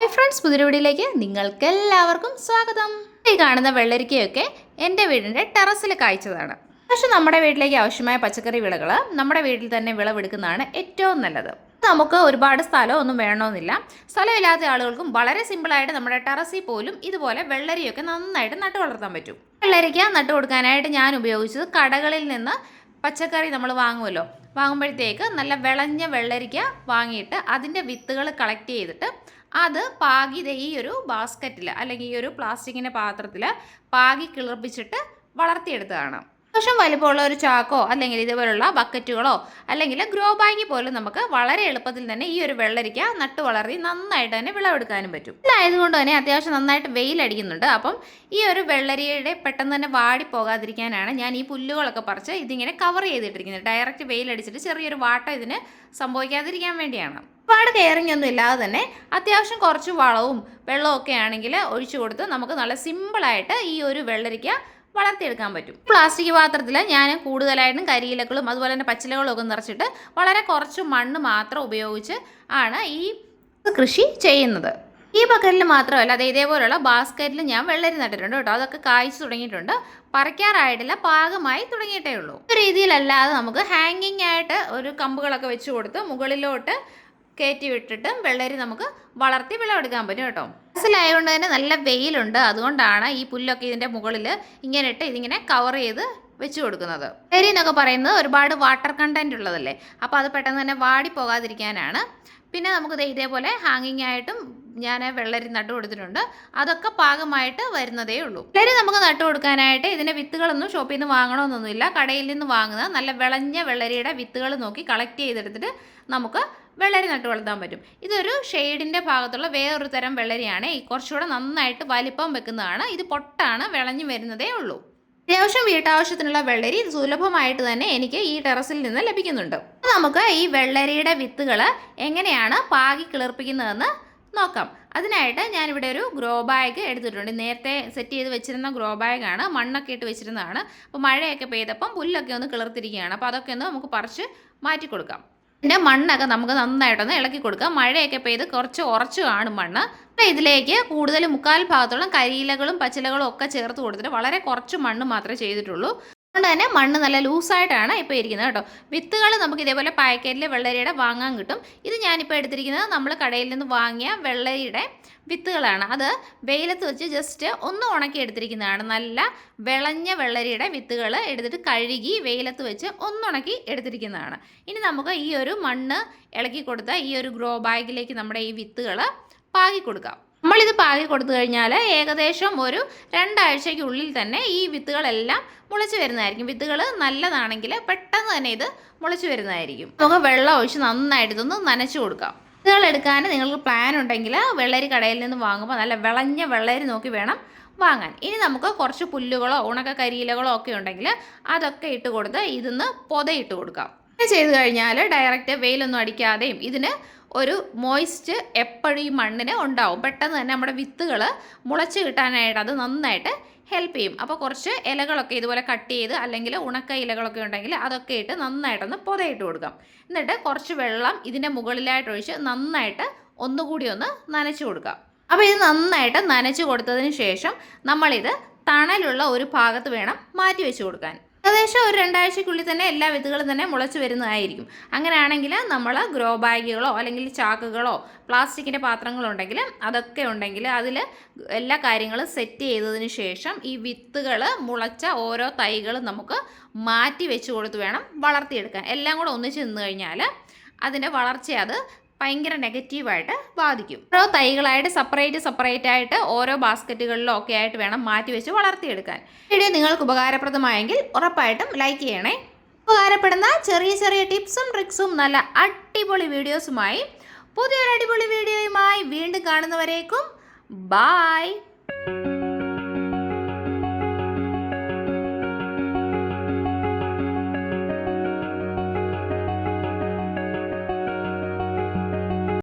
Hi friends വീഡിയോയിലേക്ക് നിങ്ങൾക്ക് എല്ലാവർക്കും സ്വാഗതം. ഈ കാണുന്ന വെള്ളരിക്കയൊക്കെ എന്റെ വീടിന്റെ ടെറസിൽ കായ്ച്ചതാണ്. പക്ഷെ നമ്മുടെ വീട്ടിലേക്ക് ആവശ്യമായ പച്ചക്കറി വിളകൾ നമ്മുടെ വീട്ടിൽ തന്നെ വിളവെടുക്കുന്നതാണ് ഏറ്റവും നല്ലത്. നമുക്ക് ഒരുപാട് സ്ഥലമൊന്നും വേണമെന്നില്ല. സ്ഥലമില്ലാത്ത ആളുകൾക്കും വളരെ സിമ്പിളായിട്ട് നമ്മുടെ ടെറസിൽ പോലും ഇതുപോലെ വെള്ളരിയൊക്കെ നന്നായിട്ട് നട്ടു വളർത്താൻ പറ്റും. വെള്ളരിക്ക നട്ടു കൊടുക്കാനായിട്ട് ഞാൻ ഉപയോഗിച്ചത് കടകളിൽ നിന്ന് പച്ചക്കറി നമ്മൾ വാങ്ങുമല്ലോ. വാങ്ങുമ്പോഴത്തേക്ക് നല്ല വിളഞ്ഞ വെള്ളരിക്ക വാങ്ങിയിട്ട് അതിന്റെ വിത്തുകൾ കളക്ട് ചെയ്തിട്ട് അത് പാകി ദേ ഈ ഒരു ബാസ്ക്കറ്റിൽ അല്ലെങ്കിൽ ഈ ഒരു പ്ലാസ്റ്റിക്കിന്റെ പാത്രത്തിൽ പാകി കിളിർപ്പിച്ചിട്ട് വളർത്തിയെടുത്തതാണ്. അത്യാവശ്യം വലുപ്പമുള്ള ഒരു ചാക്കോ അല്ലെങ്കിൽ ഇതുപോലുള്ള ബക്കറ്റുകളോ അല്ലെങ്കിൽ ഗ്രോ ബാങ്കി പോലും നമുക്ക് വളരെ എളുപ്പത്തിൽ തന്നെ ഈ ഒരു വെള്ളരിക്ക നട്ടു വളർത്തി നന്നായിട്ട് തന്നെ വിളവെടുക്കാനും പറ്റും. ഇതായതുകൊണ്ട് തന്നെ അത്യാവശ്യം നന്നായിട്ട് വെയിലടിക്കുന്നുണ്ട്. അപ്പം ഈ ഒരു വെള്ളരിയുടെ പെട്ടെന്ന് തന്നെ വാടി പോകാതിരിക്കാനാണ് ഞാൻ ഈ പുല്ലുകളൊക്കെ പറിച്ച് ഇതിങ്ങനെ കവർ ചെയ്തിട്ടിരിക്കുന്നത്. ഡയറക്റ്റ് വെയിലടിച്ചിട്ട് ചെറിയൊരു വാട്ടം ഇതിന് സംഭവിക്കാതിരിക്കാൻ വേണ്ടിയാണ്. ഒരുപാട് കെയറിംഗ് ഒന്നും ഇല്ലാതെ തന്നെ അത്യാവശ്യം കുറച്ച് വളവും വെള്ളവും ഒക്കെ ആണെങ്കിൽ ഒഴിച്ചു കൊടുത്ത് നമുക്ക് നല്ല സിമ്പിളായിട്ട് ഈ ഒരു വെള്ളരിക്ക വളർത്തിയെടുക്കാൻ പറ്റും. പ്ലാസ്റ്റിക് പാത്രത്തിൽ ഞാൻ കൂടുതലായിട്ടും കരിയിലകളും അതുപോലെ തന്നെ പച്ചിലകളും ഒക്കെ നിറച്ചിട്ട് വളരെ കുറച്ച് മണ്ണ് മാത്രം ഉപയോഗിച്ച് ആണ് ഈ കൃഷി ചെയ്യുന്നത്. ഈ ബക്കറ്റിൽ മാത്രമല്ല അത് ഇതേപോലുള്ള ബാസ്ക്കറ്റിൽ ഞാൻ വെള്ളരി നട്ടിട്ടുണ്ട് കേട്ടോ. അതൊക്കെ കായ്ച്ചു തുടങ്ങിയിട്ടുണ്ട്. പറിക്കാറായിട്ടില്ല പാകമായി തുടങ്ങിയിട്ടേ ഉള്ളൂ. ഈ രീതിയിലല്ലാതെ നമുക്ക് ഹാങ്ങിങ് ആയിട്ട് ഒരു കമ്പുകളൊക്കെ വെച്ച് കൊടുത്ത് മുകളിലോട്ട് കയറ്റി വിട്ടിട്ട് വെള്ളരി നമുക്ക് വളർത്തി വിളവെടുക്കാൻ പറ്റും കേട്ടോ. മനസ്സിലായതുകൊണ്ട് തന്നെ നല്ല വെയിലുണ്ട്. അതുകൊണ്ടാണ് ഈ പുല്ലൊക്കെ ഇതിന്റെ മുകളിൽ ഇങ്ങനെ ഇട്ട് ഇതിങ്ങനെ കവർ ചെയ്ത് വെച്ച് കൊടുക്കുന്നത്. ചെറി എന്നൊക്കെ പറയുന്നത് ഒരുപാട് വാട്ടർ കണ്ടന്റ് ഉള്ളതല്ലേ? അപ്പോൾ അത് പെട്ടെന്ന് തന്നെ വാടി പോകാതിരിക്കാനാണ്. പിന്നെ നമുക്ക് ഇതേപോലെ ഹാങ്ങിങ് ആയിട്ടും ഞാൻ വെള്ളരി നട്ടു കൊടുത്തിട്ടുണ്ട്. അതൊക്കെ പാകമായിട്ട് വരുന്നതേ ഉള്ളൂ. വെള്ളരി നമുക്ക് നട്ടു കൊടുക്കാനായിട്ട് ഇതിന്റെ വിത്തുകളൊന്നും ഷോപ്പിൽ നിന്ന് വാങ്ങണമെന്നൊന്നുമില്ല കടയിൽ നിന്ന് വാങ്ങുന്ന നല്ല വിളഞ്ഞ വെള്ളരിയുടെ വിത്തുകൾ നോക്കി കളക്ട് ചെയ്തെടുത്തിട്ട് നമുക്ക് വെള്ളരി നട്ടു വളർത്താൻ പറ്റും. ഇതൊരു ഷെയ്ഡിന്റെ ഭാഗത്തുള്ള വേറൊരു തരം വെള്ളരിയാണ്. കുറച്ചുകൂടെ നന്നായിട്ട് വലിപ്പം വെക്കുന്നതാണ്. ഇത് പൊട്ടാണ് വിളഞ്ഞു വരുന്നതേ ഉള്ളൂ. അത്യാവശ്യം വീട്ടാവശ്യത്തിനുള്ള വെള്ളരി സുലഭമായിട്ട് തന്നെ എനിക്ക് ഈ ടെറസിൽ നിന്ന് ലഭിക്കുന്നുണ്ട്. നമുക്ക് ഈ വെള്ളരിയുടെ വിത്തുകൾ എങ്ങനെയാണ് പാകി കിളിർപ്പിക്കുന്നതെന്ന് നോക്കാം. അതിനായിട്ട് ഞാനിവിടെ ഒരു ഗ്രോ ബാഗ് എടുത്തിട്ടുണ്ട്. നേരത്തെ സെറ്റ് ചെയ്ത് വെച്ചിരുന്ന ഗ്രോ ബാഗാണ് മണ്ണൊക്കെ ഇട്ട് വെച്ചിരുന്നതാണ്. അപ്പോൾ മഴയൊക്കെ പെയ്തപ്പം പുല്ലൊക്കെ ഒന്ന് കിളിർത്തിരിക്കുകയാണ്. അപ്പോൾ അതൊക്കെ ഒന്ന് നമുക്ക് പറിച്ച് മാറ്റി കൊടുക്കാം പിന്നെ മണ്ണൊക്കെ നമുക്ക് നന്നായിട്ടൊന്ന് ഇളക്കി കൊടുക്കാം മഴയൊക്കെ പെയ്ത് കുറച്ച് ഉറച്ചു കാണും മണ്ണ്. ഇതിലേക്ക് കൂടുതൽ മുക്കാൽ ഭാഗത്തോളം കരിയിലകളും പച്ചിലകളും ഒക്കെ ചേർത്ത് കൊടുത്തിട്ട് വളരെ കുറച്ച് മണ്ണ് മാത്രമേ ചെയ്തിട്ടുള്ളൂ. അതുകൊണ്ട് തന്നെ മണ്ണ് നല്ല ലൂസായിട്ടാണ് ഇപ്പോൾ ഇരിക്കുന്നത് കേട്ടോ. വിത്തുകൾ നമുക്ക് ഇതേപോലെ പാക്കറ്റിൽ വെള്ളരിയുടെ വാങ്ങാൻ കിട്ടും. ഇത് ഞാനിപ്പോൾ എടുത്തിരിക്കുന്നത് നമ്മൾ കടയിൽ നിന്ന് വാങ്ങിയ വെള്ളരിയുടെ വിത്തുകളാണ്. അത് വെയിലത്ത് വെച്ച് ജസ്റ്റ് ഒന്ന് ഉണക്കി എടുത്തിരിക്കുന്നതാണ്. നല്ല വിളഞ്ഞ വെള്ളരിയുടെ വിത്തുകൾ എടുത്തിട്ട് കഴുകി വെയിലത്ത് വെച്ച് ഒന്നുണക്കി എടുത്തിരിക്കുന്നതാണ്. ഇനി നമുക്ക് ഈ ഒരു മണ്ണ് ഇളക്കി കൊടുത്ത ഈ ഒരു ഗ്രോ ബാഗിലേക്ക് നമ്മുടെ ഈ വിത്തുകൾ പാകി കൊടുക്കാം. നമ്മളിത് പാകി കൊടുത്തു കഴിഞ്ഞാൽ ഏകദേശം ഒരു രണ്ടാഴ്ചയ്ക്കുള്ളിൽ തന്നെ ഈ വിത്തുകളെല്ലാം മുളച്ച് വരുന്നതായിരിക്കും. വിത്തുകൾ നല്ലതാണെങ്കിൽ പെട്ടെന്ന് തന്നെ ഇത് മുളച്ച് വരുന്നതായിരിക്കും. നമുക്ക് വെള്ളം ഒഴിച്ച് നന്നായിട്ട് ഇതൊന്ന് നനച്ചു കൊടുക്കാം. വിത്തുകൾ എടുക്കാൻ നിങ്ങൾക്ക് പ്ലാൻ ഉണ്ടെങ്കിൽ വെള്ളരി കടയിൽ നിന്ന് വാങ്ങുമ്പോൾ നല്ല വിളഞ്ഞ വെള്ളരി നോക്കി വേണം വാങ്ങാൻ. ഇനി നമുക്ക് കുറച്ച് പുല്ലുകളോ ഉണക്ക കരിയിലകളോ ഒക്കെ ഉണ്ടെങ്കിൽ അതൊക്കെ ഇട്ട് കൊടുത്ത് ഇതിന്ന് പൊതയിട്ട് കൊടുക്കാം. ചെയ്ത് കഴിഞ്ഞാൽ ഡയറക്റ്റ് വെയിലൊന്നും അടിക്കാതെയും ഇതിന് ഒരു മോയ്സ്റ്റ് എപ്പോഴും ഈ മണ്ണിന് ഉണ്ടാവും. പെട്ടെന്ന് തന്നെ നമ്മുടെ വിത്തുകൾ മുളച്ച് കിട്ടാനായിട്ട് അത് നന്നായിട്ട് ഹെൽപ്പ് ചെയ്യും. അപ്പോൾ കുറച്ച് ഇലകളൊക്കെ ഇതുപോലെ കട്ട് ചെയ്ത് അല്ലെങ്കിൽ ഉണക്ക ഇലകളൊക്കെ ഉണ്ടെങ്കിൽ അതൊക്കെ ഇട്ട് നന്നായിട്ടൊന്ന് പൊതയിട്ട് കൊടുക്കാം. എന്നിട്ട് കുറച്ച് വെള്ളം ഇതിന്റെ മുകളിലായിട്ട് ഒഴിച്ച് നന്നായിട്ട് ഒന്നുകൂടി ഒന്ന് നനച്ച് കൊടുക്കാം. അപ്പോൾ ഇത് നന്നായിട്ട് നനച്ച് കൊടുത്തതിന് ശേഷം നമ്മളിത് തണലുള്ള ഒരു ഭാഗത്ത് വേണം മാറ്റി വെച്ച് കൊടുക്കാൻ. ഏകദേശം ഒരു രണ്ടാഴ്ചക്കുള്ളിൽ തന്നെ എല്ലാ വിത്തുകളും തന്നെ മുളച്ച് വരുന്നതായിരിക്കും. അങ്ങനെയാണെങ്കിൽ നമ്മൾ ഗ്രോ ബാഗുകളോ അല്ലെങ്കിൽ ചാക്കുകളോ പ്ലാസ്റ്റിക്കിന്റെ പാത്രങ്ങളോ ഉണ്ടെങ്കിൽ അതൊക്കെ ഉണ്ടെങ്കിൽ അതിൽ എല്ലാ കാര്യങ്ങളും സെറ്റ് ചെയ്തതിന് ശേഷം ഈ വിത്തുകൾ മുളച്ച ഓരോ തൈകളും നമുക്ക് മാറ്റി വെച്ച് കൊടുത്ത് വേണം വളർത്തിയെടുക്കാൻ. എല്ലാം കൂടെ ഒന്നിച്ച് നിന്ന് കഴിഞ്ഞാൽ അതിന്റെ വളർച്ച അത് ഭയങ്കര നെഗറ്റീവായിട്ട് ബാധിക്കും. ഓരോ തൈകളായിട്ട് സെപ്പറേറ്റ് സെപ്പറേറ്റ് ആയിട്ട് ഓരോ ബാസ്ക്കറ്റുകളിലോ ഒക്കെ ആയിട്ട് വേണം മാറ്റി വെച്ച് വളർത്തിയെടുക്കാൻ. വീഡിയോ നിങ്ങൾക്ക് ഉപകാരപ്രദമായെങ്കിൽ ഉറപ്പായിട്ടും ലൈക്ക് ചെയ്യണേ. ഉപകാരപ്പെടുന്ന ചെറിയ ചെറിയ ടിപ്സും ട്രിക്സും നല്ല അടിപൊളി വീഡിയോസുമായി പുതിയൊരു അടിപൊളി വീഡിയോയുമായി വീണ്ടും കാണുന്നവരേക്കും. ബായ്